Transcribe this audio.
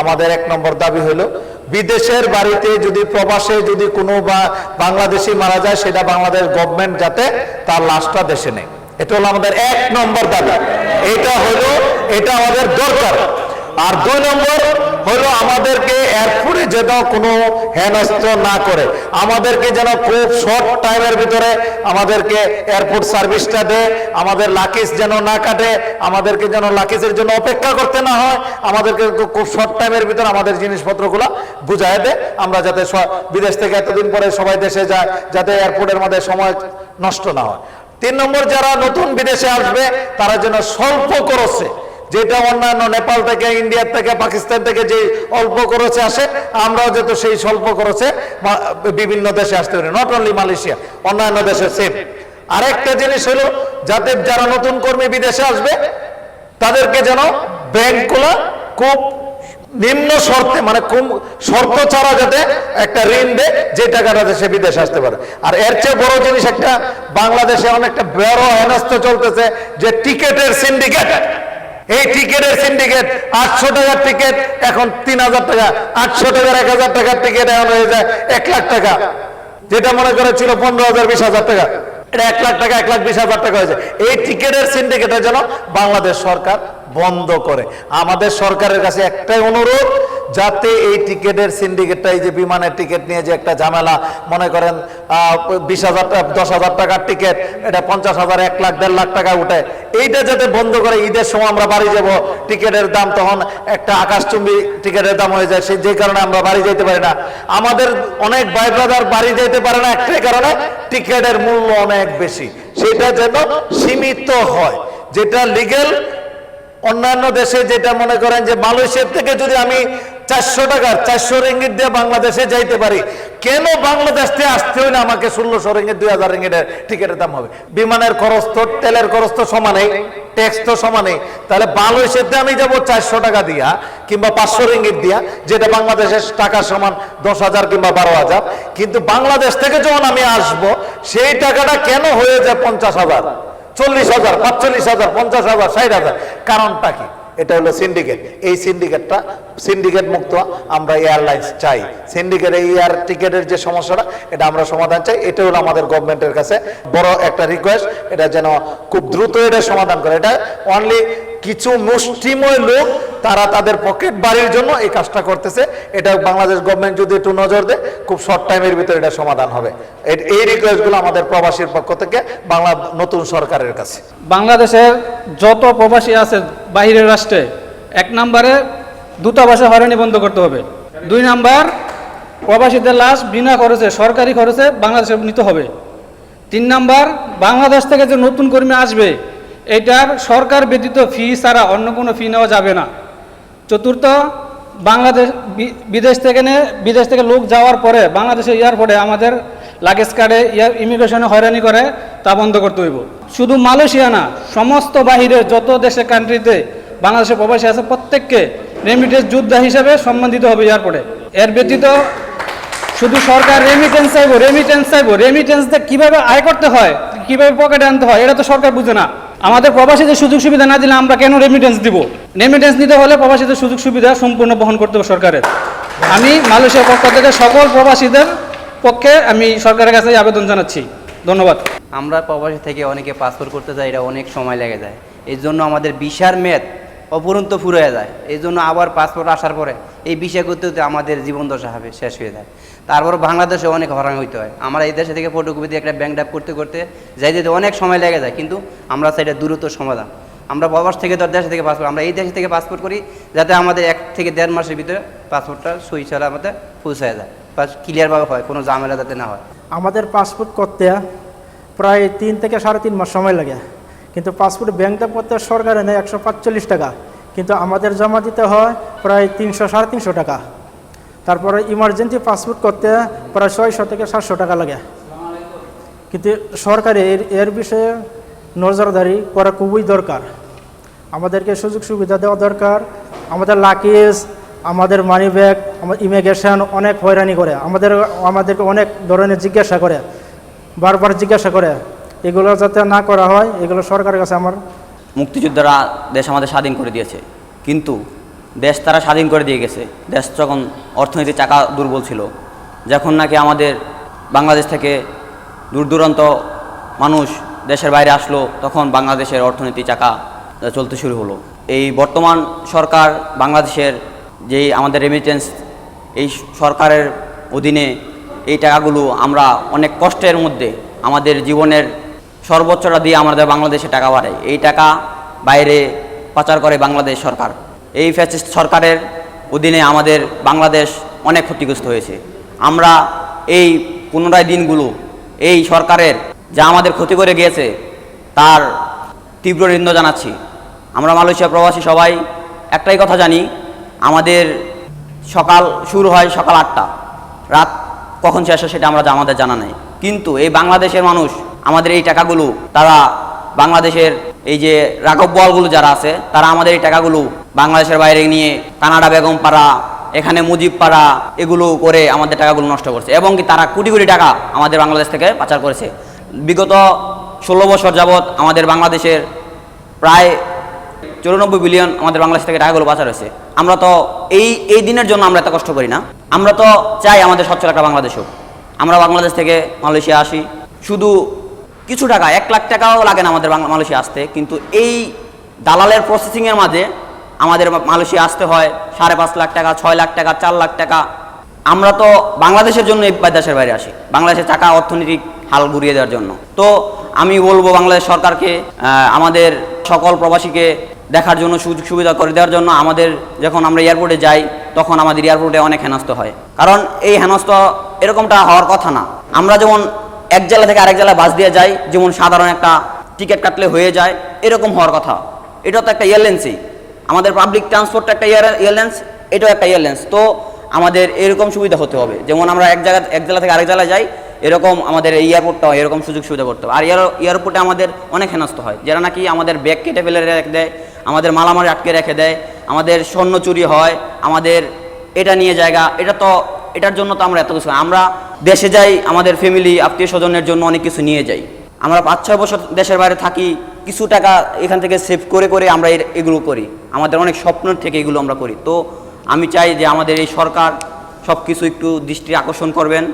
আমাদের এক নম্বর দাবি হলো, বিদেশের বাড়িতে যদি প্রবাসে যদি কোনো বা বাংলাদেশি মারা যায়, সেটা বাংলাদেশ গভর্নমেন্ট যাতে তার লাশটা দেশে নেয়। এটা হলো আমাদের এক নম্বর দাবি। এটা হলো, এটা আমাদের দরকার। আর দুই নম্বর হলো আমাদেরকে এয়ারপোর্টে যেন কোনো হেনস্থ না করে। আমাদেরকে যেন খুব শর্ট টাইমের ভিতরে আমাদেরকে এয়ারপোর্ট সার্ভিসটা দেয় আমাদের লাকিস যেন না কাটে, আমাদেরকে যেন লাকিসের জন্য অপেক্ষা করতে না হয়, আমাদেরকে খুব শর্ট টাইমের ভিতরে আমাদের জিনিসপত্রগুলো বুঝায় দেয় আমরা যাতে বিদেশ থেকে এতদিন পরে সবাই দেশে যায়, যাতে এয়ারপোর্টের মধ্যে সময় নষ্ট না হয়। তিন নম্বর যারা নতুন বিদেশে আসবে, তারা যেন স্বল্প খরচে যেটা অন্যান্য নেপাল থেকে, ইন্ডিয়া থেকে, পাকিস্তান থেকে যে অল্প খরচে আসে, আমরাও যেহেতু সেই স্বল্প খরচে বিভিন্ন দেশে আসতে পারি। নট অনলি মালয়েশিয়া অন্যান্য দেশে সেম আরেকটা জিনিস হলো, যাতে যারা নতুন কর্মী বিদেশে আসবে, তাদেরকে যেন ব্যাংকগুলো খুব নিম্ন শর্তে মানে কম শর্ত ছাড়া যাতে একটা ঋণ দেয়, যে টাকাটা সে বিদেশে আসতে পারে। আর এর চেয়ে বড় জিনিস একটা, বাংলাদেশে অনেকটা বড় হেনস্থ চলতেছে, যে টিকেটের সিন্ডিকেট এই টিকেটের সিন্ডিকেট আটশো টাকার টিকিট, এখন তিন হাজার টাকা, আটশো টাকার এক হাজার টাকার টিকিট এখন হয়ে যায় এক লাখ টাকা। যেটা মনে করে ছিল পনেরো হাজার, বিশ হাজার টাকা, এটা এক লাখ টাকা, এক লাখ বিশ হাজার টাকা হয়েছে। এই টিকেটের সিন্ডিকেটের যেন বাংলাদেশ সরকার বন্ধ করে। আমাদের সরকারের কাছে একটাই অনুরোধ যাতে এই টিকিটের সিন্ডিকেটটা এই যে বিমানের টিকিট নিয়ে যে একটা ঝামেলা, মনে করেন বিশ হাজার দশ হাজার টাকার টিকিট, এটা পঞ্চাশ হাজার, এক লাখ, দেড় লাখ টাকা উঠে, এইটা যাতে বন্ধ করে ঈদের সময় আমরা বাড়ি যাব, টিকিটের দাম তখন একটা আকাশচুম্বী টিকিটের দাম হয়ে যায় সেই যে কারণে আমরা বাড়ি যেতে পারি না। আমাদের অনেক ভাই ব্রাদার বাড়ি যেতে পারে না, একটাই কারণে টিকিটের মূল্য অনেক বেশি। সেটা যেন সীমিত হয়, যেটা লিগেল অন্যান্য দেশে যেটা মনে করেন যে, মালয়েশিয়ার থেকে যদি আমি চারশো টাকার, চারশো রেঙ্গিট দিয়ে বাংলাদেশে যাইতে পারি। কেন বাংলাদেশ থেকে আসতে হইলে আমাকে ষোলোশো রেঙ্গিট দুই হাজার রেঙ্গিটের টিকিটের দাম হবে। বিমানের খরচ তো, তেলের খরচ তো সমানেই ট্যাক্স তো সমানেই তাহলে মালয়েশিয়াতে আমি যাব চারশো টাকা দিয়া, কিংবা পাঁচশো রেঙ্গিট দিয়া, যেটা বাংলাদেশের টাকা সমান দশ হাজার কিংবা বারো হাজার। কিন্তু বাংলাদেশ থেকে যখন আমি আসব, সেই টাকাটা কেন হয়ে যায় পঞ্চাশ হাজার, চল্লিশ হাজার, পাঁচচল্লিশ হাজার, পঞ্চাশ হাজার, ষাট হাজার? কারণটা কি? এটা হলো সিন্ডিকেট এই সিন্ডিকেটটা সিন্ডিকেট মুক্ত আমরা এয়ারলাইন্স চাই। সিন্ডিকেট এয়ার টিকেটের যে সমস্যাটা, এটা আমরা সমাধান চাই। এটা হলো আমাদের গভর্নমেন্টের কাছে বড় একটা রিকোয়েস্ট এটা যেন খুব দ্রুত এটা সমাধান করে। এটা অনলি কিছু মুষ্টিময় লোক, তারা তাদের পকেট বাড়ির জন্য এই কাজটা করতেছে। এটা বাংলাদেশ গভর্নমেন্ট যদি একটু নজর দেয়, খুব শর্ট টাইমের ভিতরে এটা সমাধান হবে। এই রিকোয়েস্টগুলো আমাদের প্রবাসীর পক্ষ থেকে বাংলা নতুন সরকারের কাছে। বাংলাদেশের যত প্রবাসী আছে বাইরের রাষ্ট্রে, এক নম্বরে দূতাবাসে হয়রানি বন্ধ করতে হবে। দুই নাম্বার, প্রবাসীদের লাশ বিনা খরচে, সরকারি খরচে বাংলাদেশে নিতে হবে। তিন নাম্বার, বাংলাদেশ থেকে যে নতুন কর্মী আসবে, এটার সরকার ব্যতীত ফি ছাড়া অন্য কোনো ফি নেওয়া যাবে না। চতুর্থ, বাংলাদেশ বিদেশ থেকে নে, বিদেশ থেকে লোক যাওয়ার পরে বাংলাদেশের এয়ারপোর্টে আমাদের লাগেজ কার্ডে ইমিগ্রেশনে হয়রানি করে তা বন্ধ করতে হইব। শুধু মালয়েশিয়া না, সমস্ত বাহিরের যত দেশে কান্ট্রিতে বাংলাদেশের প্রবাসী আছে, প্রত্যেককে রেমিটেন্স যোদ্ধা হিসেবে সম্মান দিতে হবে এয়ারপোর্টে এর ব্যতীত শুধু সরকার রেমিটেন্স চাইব রেমিটেন্স চাইব। রেমিটেন্স কীভাবে আয় করতে হয়, কীভাবে পকেটে আনতে হয়, এটা তো সরকার বুঝে না। আমাদের প্রবাসীদের সুযোগ সুবিধা না দিলে আমরা কেন রেমিটেন্স দিব? রেমিটেন্স নিতে হলে প্রবাসীদের সুযোগ সুবিধা সম্পূর্ণ বহন করতে হবে সরকারের। আমি মালয়েশিয়ার পক্ষ থেকে সকল প্রবাসীদের পক্ষে আমি সরকারের কাছে আবেদন জানাচ্ছি। ধন্যবাদ। আমরা প্রবাসী থেকে অনেকে পাসপোর্ট করতে যাই এটা অনেক সময় লেগে যায়। এই জন্য আমাদের বিশার মেয়াদ অপরন্ত ফুরিয়ে যায়। এই জন্য আবার পাসপোর্ট আসার পরে এই বিষয় করতে হতে আমাদের জীবন দশা হবে, শেষ হয়ে যায়। তারপর বাংলাদেশে অনেক হরান হইতে হয়। আমরা এই দেশে থেকে ফটোকপি দিয়ে একটা ব্যাংক ডাপ করতে করতে যাই যেতে অনেক সময় লেগে যায়, কিন্তু আমরা সেটা দ্রুত সমাধান। আমরা প্রবাস থেকে তো দেশ থেকে পাসপোর্ট, আমরা এই দেশ থেকে পাসপোর্ট করি যাতে আমাদের এক থেকে দেড় মাসের ভিতরে পাসপোর্টটা সই ছাড়া আমাদের পৌঁছায় যায় বা ক্লিয়ারভাবে হয়, কোনো ঝামেলা যাতে না হয়। আমাদের পাসপোর্ট করতে প্রায় তিন থেকে সাড়ে তিন মাস সময় লাগে। কিন্তু পাসপোর্ট ব্যাংকটা করতে সরকারে নেয় একশো পাঁচচল্লিশ টাকা। কিন্তু আমাদের জমা দিতে হয় প্রায় তিনশো, সাড়ে তিনশো টাকা। তারপরে ইমার্জেন্সি পাসপোর্ট করতে প্রায় ছয়শো থেকে সাতশো টাকা লাগে। কিন্তু সরকারে এর এর বিষয়ে নজরদারি করা খুবই দরকার। আমাদেরকে সুযোগ সুবিধা দেওয়া দরকার। আমাদের লাকিজ আমাদের মানি ব্যাগ আমার ইমিগ্রেশন অনেক হয়রানি করে। আমাদের, আমাদেরকে অনেক ধরনের জিজ্ঞাসা করে। বারবার জিজ্ঞাসা করে, এগুলো যাতে না করা হয়, এগুলো সরকারের কাছে আমার মুক্তিযোদ্ধারা দেশ আমাদের স্বাধীন করে দিয়েছে। কিন্তু দেশ তারা স্বাধীন করে দিয়ে গেছে। দেশ যখন অর্থনীতির চাকা দুর্বল ছিল, যখন নাকি আমাদের বাংলাদেশ থেকে দূর দূরান্ত মানুষ দেশের বাইরে আসলো, তখন বাংলাদেশের অর্থনীতি চাকা চলতে শুরু হলো। এই বর্তমান সরকার বাংলাদেশের যেই আমাদের রেমিটেন্স এই সরকারের অধীনে এই টাকাগুলো আমরা অনেক কষ্টের মধ্যে আমাদের জীবনের সর্বোচ্চটা দিয়ে আমাদের বাংলাদেশে টাকা বাড়ায় এই টাকা বাইরে পাচার করে বাংলাদেশ সরকার। এই ফ্যাসিস্ট সরকারের অধীনে আমাদের বাংলাদেশ অনেক ক্ষতিগ্রস্ত হয়েছে। আমরা এই পুনরায় দিনগুলো এই সরকারের যা আমাদের ক্ষতি করে গিয়েছে, তার তীব্র নিন্দ জানাচ্ছি। আমরা মালয়েশিয়া প্রবাসী সবাই একটাই কথা জানি, আমাদের সকাল শুরু হয় সকাল আটটা। রাত কখন শেষ হয় সেটা আমরা আমাদের জানা নেই। কিন্তু এই বাংলাদেশের মানুষ, আমাদের এই টাকাগুলো, তারা বাংলাদেশের এই যে রাঘব বলগুলো যারা আছে, তারা আমাদের এই টাকাগুলো বাংলাদেশের বাইরে নিয়ে কানাডা বেগম পাড়া, এখানে মুজিব পাড়া, এগুলো করে আমাদের টাকাগুলো নষ্ট করছে। এবং কি তারা কোটি কোটি টাকা আমাদের বাংলাদেশ থেকে পাচার করেছে। বিগত ষোলো বছর যাবৎ আমাদের বাংলাদেশের প্রায় চুরানব্বই বিলিয়ন আমাদের বাংলাদেশ থেকে টাকাগুলো পাচার হয়েছে। আমরা তো এই এই দিনের জন্য আমরা এত কষ্ট করি না। আমরা তো চাই আমাদের সচ্ছল একটা বাংলাদেশ হোক। আমরা বাংলাদেশ থেকে মালয়েশিয়া আসি। শুধু কিছু টাকা, এক লাখ টাকাও লাগে না আমাদের মালয়েশিয়া আসতে। কিন্তু এই দালালের প্রসেসিংয়ের মাঝে আমাদের মালয়েশিয়া আসতে হয় সাড়ে পাঁচ লাখ টাকা, ছয় লাখ টাকা, চার লাখ টাকা। আমরা তো বাংলাদেশের জন্য এই দেশের বাইরে আসি। বাংলাদেশের টাকা অর্থনৈতিক হাল ঘুরিয়ে দেওয়ার জন্য। তো আমি বলব বাংলাদেশ সরকারকে আমাদের সকল প্রবাসীকে দেখার জন্য সুযোগ সুবিধা করে দেওয়ার জন্য। আমাদের যখন আমরা এয়ারপোর্টে যাই তখন আমাদের এয়ারপোর্টে অনেক হেনস্ত হয়। কারণ এই হেনস্ত এরকমটা হওয়ার কথা না। আমরা যেমন এক জেলা থেকে আরেক জেলায় বাস দিয়ে যাই, যেমন সাধারণ একটা টিকিট কাটলে হয়ে যায়, এরকম হওয়ার কথা। এটা তো একটা এয়ারলাইন্সই। আমাদের পাবলিক ট্রান্সপোর্ট একটা এয়ারলাইন্স, এটাও একটা এয়ারলাইন্স। তো আমাদের এরকম সুবিধা হতে হবে। যেমন আমরা এক জায়গা, এক জেলা থেকে আরেক জেলায় যাই, এরকম আমাদের এই এয়ারপোর্টটাও এরকম সুযোগ সুবিধা করতে হবে। আর এয়ার, এয়ারপোর্টে আমাদের অনেক হেনস্ত হয়। যারা নাকি আমাদের ব্যাগ কেটে ফেলে রেখে দেয়, আমাদের মালামারি আটকে রেখে দেয় আমাদের স্বর্ণ চুরি হয়, আমাদের এটা নিয়ে জায়গা, এটা তো এটার জন্য তো আমরা এত কিছু আমরা দেশে যাই, আমাদের ফ্যামিলি আত্মীয় স্বজনের জন্য অনেক কিছু নিয়ে যাই। আমরা পাঁচ, ছয় বছর দেশের বাইরে থাকি, কিছু টাকা এখান থেকে সেভ করে করে আমরা এগুলো করি। আমাদের অনেক স্বপ্নের থেকে এগুলো আমরা করি। তো আমি চাই যে আমাদের এই সরকার সব কিছু একটু দৃষ্টি আকর্ষণ করবেন।